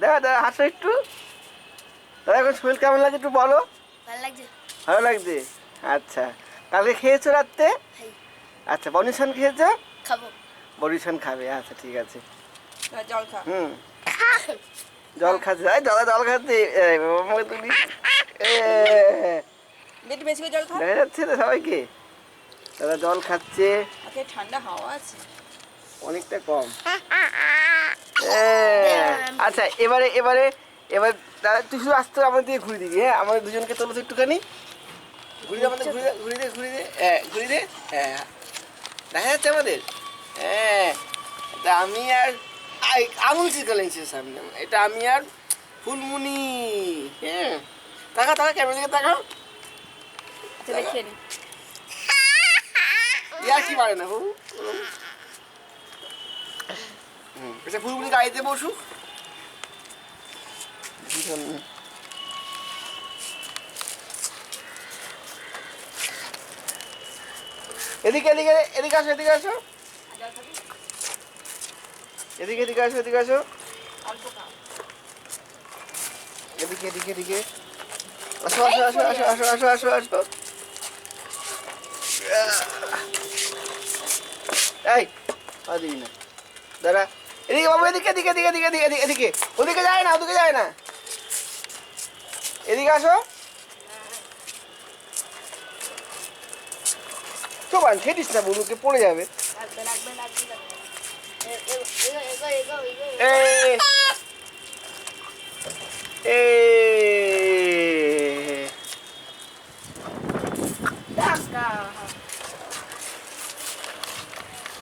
দেখা দেখা হাসো একটু। দাদা এখন শরীর কেমন লাগছে একটু বলো। ভালো লাগছে। ভালো লাগছে? আচ্ছা। কালকে খেয়েছো রাত্রে? আচ্ছা বনিশন খেয়েছো? খাব। বনিশন খাবে আচ্ছা ঠিক আছে। জল খা। হুম। জল খাচ্ছে। এই দাদা জল খাচ্ছে। আমাকে তুমি এ, বেশি জল খা। দেখা যাচ্ছে তো সবাইকে। দাদা জল খাচ্ছে। ঠান্ডা হাওয়া আছে। অনেকটা কম। এ, আচ্ছা এবারে এবারে এবার দাদা তুই শুধু আসতে আমাদের দিকে ঘুরে দিবি হ্যাঁ? আমাদের দুজনকে তোলো তো একটুখানি। ঘুরে দে আমাদের ঘুরে দে ঘুরে দে ঘুরে দে। হ্যাঁ ঘুরে দে। হ্যাঁ। দেখা যাচ্ছে আমাদের। হ্যাঁ। এটা আমি আর আঙুল চিকালাইছে সামনে। এটা আমি আর ফুলমুনি। হ্যাঁ। তাকা তাকা ক্যামেরা দিকে তাকাও। ইয়া কি পারে না বাবু এটা ফুলমুনি গাড়িতে বসুক। এদিকে এদিকে এদিকে আসো এদিকে আসো। এদিকে এদিকে আসো এদিকে আসো। এদিকে এদিকে এদিকে। আসো আসো আসো আসো আসো আসো আসো আসো। এই দিবি না। দাঁড়া। এদিকে বাবু এদিকে এদিকে এদিকে এদিকে এদিকে। ওদিকে যায় না, ওদিকে যায় না। এদিকে আসো। চোবান খেটিস না বুনুকে পড়ে যাবে।